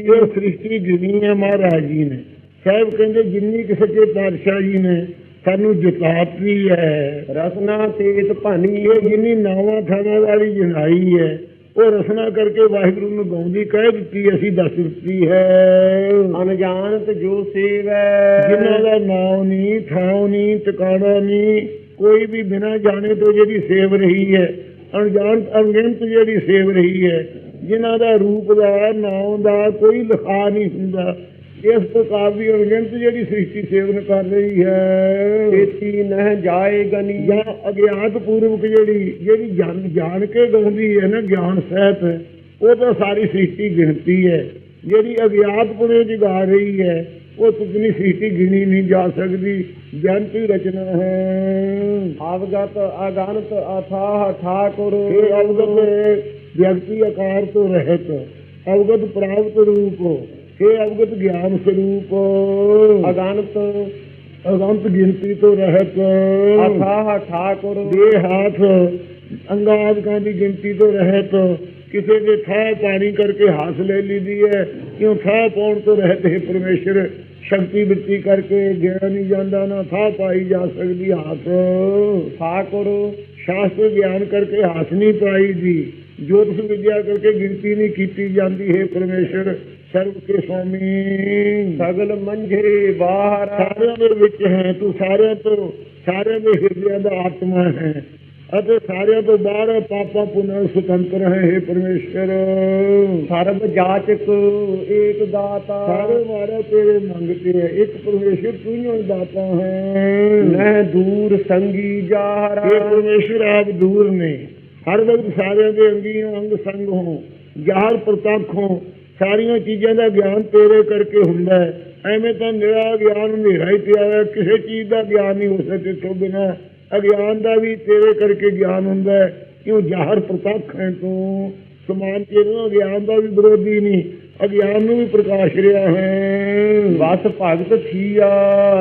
B: ਇਹ ਸ੍ਰਿਸ਼ਟੀ ਜਿੰਨੀ ਹੈ ਮਹਾਰਾਜ ਜੀ ਨੇ। ਸਾਹਿਬ ਕਹਿੰਦੇ ਜਿੰਨੀ ਕਿ ਸੱਚੇ ਪਾਤਸ਼ਾਹ ਜੀ ਨੇ ਸਾਨੂੰ ਜਿਤਾਤੀ ਹੈ।
A: ਰਸਨਾ ਤੇਤ ਭਾਨੀ
B: ਇਹ ਜਿੰਨੀ ਨਾਵਾਂ ਥਾਵਾਂ ਵਾਲੀ ਜਨਾਈ ਹੈ ਉਹ ਰਸਨਾ ਕਰਕੇ ਵਾਹਿਗੁਰੂ ਨੂੰ ਗਾਉਂਦੀ ਕਹਿ ਦਿੱਤੀ ਅਸੀਂ ਦੱਸ ਦਿੱਤੀ ਹੈ।
A: ਅਨਜਾਨਤ ਜੋ ਸੇਵੈ।
B: ਜਿਨ੍ਹਾਂ ਦਾ ਨਾਮ ਨਹੀਂ ਥਾਂ ਨਹੀਂ ਟਿਕਾਣਾ ਨਹੀਂ ਕੋਈ ਵੀ ਬਿਨਾਂ ਜਾਣੇ ਤੋਂ ਜਿਹੜੀ ਸੇਵ ਰਹੀ ਹੈ ਅਣਜਾਣ ਅਣਗਿਣਤ ਜਿਹੜੀ ਸੇਵ ਰਹੀ ਹੈ ਜਿਨ੍ਹਾਂ ਦਾ ਰੂਪ ਦਾ ਨਾਮ ਦਾ ਕੋਈ ਲਿਖਾ ਨਹੀਂ ਹੁੰਦਾ ਇਸ ਪ੍ਰਕਾਰ ਦੀ ਅਣਗਿਣਤ ਜਿਹੜੀ ਸ੍ਰਿਸ਼ਟੀ ਸੇਵਨ ਕਰ ਰਹੀ ਹੈ।
A: ਤੇਤੀ ਨਹਿ ਜਾਏ ਗਨੀ
B: ਜਾਂ ਅਗਿਆਤ ਪੂਰਵਕ ਜਿਹੜੀ ਜਿਹੜੀ ਜਾਣ ਜਾਣ ਕੇ ਗਾਉਂਦੀ ਹੈ ਨਾ ਗਿਆਨ ਸਹਿਤ ਉਹ ਤਾਂ ਸਾਰੀ ਸ੍ਰਿਸ਼ਟੀ ਗਿਣਤੀ ਹੈ। ਜਿਹੜੀ ਅਗਿਆਤ ਪੁਣੇ ਚ ਗਾ ਰਹੀ ਹੈ ਉਹ ਤੁਕਨੀ ਸ੍ਰਿਸ਼ਟੀ ਗਿਣੀ ਨਹੀਂ ਜਾ ਸਕਦੀ। ਜਨਤੀ ਰਚਨਾ ਹੈ।
A: ਅਵਗਤ ਅਗਨਤ ਅਥਾਹ ਠਾਕੁਰ।
B: ਇਹ ਅਵਗਤ ਵਿਅਕਤੀ ਆਕਾਰ ਤੋਂ ਰਹਿਤ ਅਵਗਤ ਪ੍ਰਾਪਤ ਰੂਪ। ਇਹ ਅਵਗਤ ਗਿਆਨ ਸਰੂਪ।
A: ਅਗਨਤ
B: ਅਗੰਤ ਗਿਣਤੀ ਤੋਂ ਰਹਿਤ।
A: ਅਥਾਹ ਠਾਕੁਰ
B: ਦੇ ਹੱਥ ਅੰਗਾਦਿਕਾਂ ਦੀ ਗਿਣਤੀ ਤੋਂ ਰਹਿਤ। ਕਿਸੇ ਦੇ ਥਾਂ ਪਾਣੀ ਕਰਕੇ ਹਾਸ ਲੈ ਲਈਦੀ ਹੈ। ਕਿਉਂ ਥਾਂ ਪਾਉਣ ਤੋਂ ਰਹਿਤ ਹੈ ਪਰਮੇਸ਼ਰ? ਸ਼ਕਤੀ ਬਿਰਤੀ ਕਰਕੇ ਗਿਆ ਨਹੀਂ ਜਾਂਦਾ ਨਾ ਥਾਂ ਪਾਈ ਜਾ ਸਕਦੀ ਹੱਥ
A: ਠਾਕੁਰ
B: ਸ਼ਾਸਤਰ ਗਿਆਨ ਕਰਕੇ ਹਾਸ ਨਹੀਂ ਪਾਈ ਦੀ ਜੋਤਿਸ਼ ਵਿਦਿਆ ਕਰਕੇ ਗਿਣਤੀ ਨਹੀਂ ਕੀਤੀ ਜਾਂਦੀ ਹੈ ਪਰਮੇਸ਼ਰ ਸਰਵ ਕੇ ਸਵਾਮੀ।
A: ਸਗਲ ਮੰਝੇ ਬਾਹਰ।
B: ਸਾਰਿਆਂ ਦੇ ਵਿੱਚ ਹੈ ਤੂੰ ਸਾਰਿਆਂ ਤੋਂ ਸਾਰਿਆਂ ਦੇ ਹਿਰਦਿਆਂ ਦਾ ਆਤਮਾ ਹੈ। ਅਤੇ ਸਾਰਿਆਂ ਤੋਂ ਬਾਹਰ ਪਾਪਾਂ ਪੁਨਰ ਸੁਤੰਤਰ ਹੈ हे ਪਰਮੇਸ਼ਰ।
A: ਸਰਬ ਜਾਚਕ ਏਕ ਦਾਤਾ।
B: ਸਾਰੇ ਮਾਰੇ ਤੇਰੇ ਮੰਗਤੇ ਹੈ ਇੱਕ ਪਰਮੇਸ਼ਰ ਤੂੰ ਹੀ ਦਾਤਾ ਹੈ।
A: ਨਹਿ ਦੂਰ ਸੰਗੀ ਜਾਹਰਾ
B: ਇਹ ਪਰਮੇਸ਼ਰ ਆਪ ਦੂਰ ਨੇ। ਹਰ ਵਕਤ ਸਾਰਿਆਂ ਦੇ ਅੰਗੀਆਂ ਅੰਗ ਸੰਗ ਹੋ ਜਾਹਰ ਪ੍ਰਤੱਖ ਹੋ ਸਾਰੀਆਂ ਚੀਜ਼ਾਂ ਦਾ ਗਿਆਨ ਤੇਰੇ ਕਰਕੇ ਹੁੰਦਾ ਹੈ। ਐਵੇਂ ਤਾਂ ਨਿਰਾ ਗਿਆਨ ਹਨੇਰਾ ਹੀ ਪਿਆ ਹੋਇਆ ਕਿਸੇ ਚੀਜ਼ ਦਾ ਗਿਆਨ ਨਹੀਂ ਹੋ ਸਕਦਾ ਤੋਂ ਬਿਨਾ। ਅਗਿਆਨ ਦਾ ਵੀ ਤੇਰੇ ਕਰਕੇ ਗਿਆਨ ਹੁੰਦਾ ਹੈ ਕਿਉਂ ਜਾਹਰ ਪ੍ਰਤੱਖ ਹੈ ਤੂੰ? ਸਮਾਨ ਤੇਰੇ ਗਿਆਨ ਦਾ ਵੀ ਵਿਰੋਧੀ ਨਹੀਂ ਅਗਿਆਨ ਨੂੰ ਵੀ ਪ੍ਰਕਾਸ਼ ਰਿਹਾ ਹੈ।
A: ਵਸ ਭਗਤ ਥੀਆ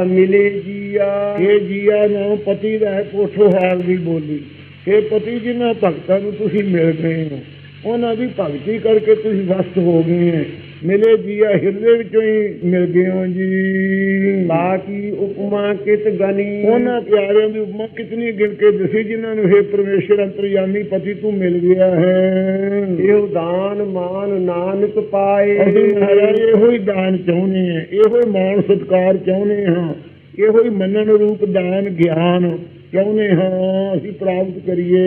A: ਮਿਲੇ ਜੀਆ।
B: ਇਹ ਜੀਆ ਨਾਮ ਪਤੀ ਦਾ ਹੈ ਪੋਠੋ ਹਾਲ ਦੀ ਬੋਲੀ। ਇਹ ਪਤੀ ਜਿਨ੍ਹਾਂ ਭਗਤਾਂ ਨੂੰ ਤੁਸੀਂ ਮਿਲ ਗਏ ਹੋ ਉਹਨਾਂ ਦੀ ਭਗਤੀ ਕਰਕੇ ਤੁਸੀਂ ਵਸਤ ਹੋ ਗਏ ਹੈ ਮਿਲੇ ਜੀਆ ਹਿਰਦੇ ਵਿੱਚੋਂ ਹੀ ਮਿਲ ਗਏ ਹੋ ਜੀ
A: ਬਾਕੀ ਉਪਮਾ ਕਿਤ ਗਨੀ
B: ਉਹਨਾਂ ਪਿਆਰਿਆਂ ਦੀ ਉਪਮਾ ਕਿਤਨੀ ਗਿਣ ਕੇ ਦਸੀ ਜਿਨ੍ਹਾਂ ਨੂੰ ਹੈ ਪਰਮੇਸ਼ਰ ਅੰਤਰਯਾਮੀ ਪਤੀ ਤੂੰ ਮਿਲ ਗਿਆ ਹੈ
A: ਇਹੋ ਦਾਨ ਮਾਨ ਨਾਨਕ ਪਾਏ
B: ਇਹੋ ਹੀ ਦਾਨ ਚਾਹੁੰਦੇ ਹਾਂ ਇਹੋ ਹੀ ਮਾਣ ਸਤਕਾਰ ਚਾਹੁੰਦੇ ਹਾਂ ਇਹੋ ਹੀ ਮੰਨਣ ਰੂਪ ਦਾਨ ਗਿਆਨ ਚਾਹੁੰਦੇ ਹਾਂ ਅਸੀਂ ਪ੍ਰਾਪਤ ਕਰੀਏ।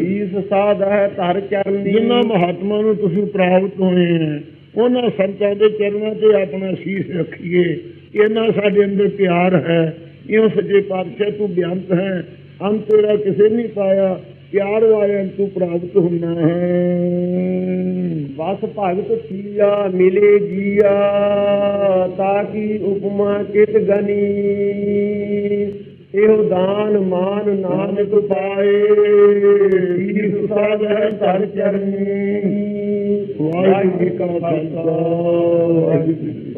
A: ਈਸ ਸਾਧ ਹੈ ਧਰ ਚਰਨੀ।
B: ਜਿਨ੍ਹਾਂ ਮਹਾਤਮਾ ਨੂੰ ਤੁਸੀਂ ਪ੍ਰਾਪਤ ਹੋਏ ਹੈ ਉਹਨਾਂ ਸੰਤਾਂ ਦੇ ਚਰਨਾਂ ਤੇ ਆਪਣਾ ਸੀਸ ਰੱਖੀਏ। ਇਹਨਾਂ ਸਾਡੇ ਅੰਦਰ ਪਿਆਰ ਹੈ। ਇਉਂ ਸੱਚੇ ਪਾਤਸ਼ਾਹ ਤੂੰ ਬਿਆੰਤ ਹੈ। ਹਮ ਤੇਰਾ ਕਿਸੇ ਨਹੀਂ ਪਾਇਆ। ਪਿਆਰ ਵਾਲਿਆਂ ਤੂੰ ਪ੍ਰਾਪਤ ਹੋਣਾ ਹੈ।
A: ਵਸ ਭਗਤ ਥੀਆ ਮਿਲੇ ਜੀਆ ਤਾਕੀ ਉਪਮਾ ਕਿਤ ਗਨੀ? ਇਹੋ ਦਾਨ ਮਾਨ ਨਾਨਕ ਪਾਏ। ਈਸ ਸਾਧ ਹੈ ਧਰ ਚਰਨੀ।
B: ਵਾਹਿਗੁਰੂ ਕਾ ਖਾਲਸਾ ਵਾਹਿਗੁਰੂ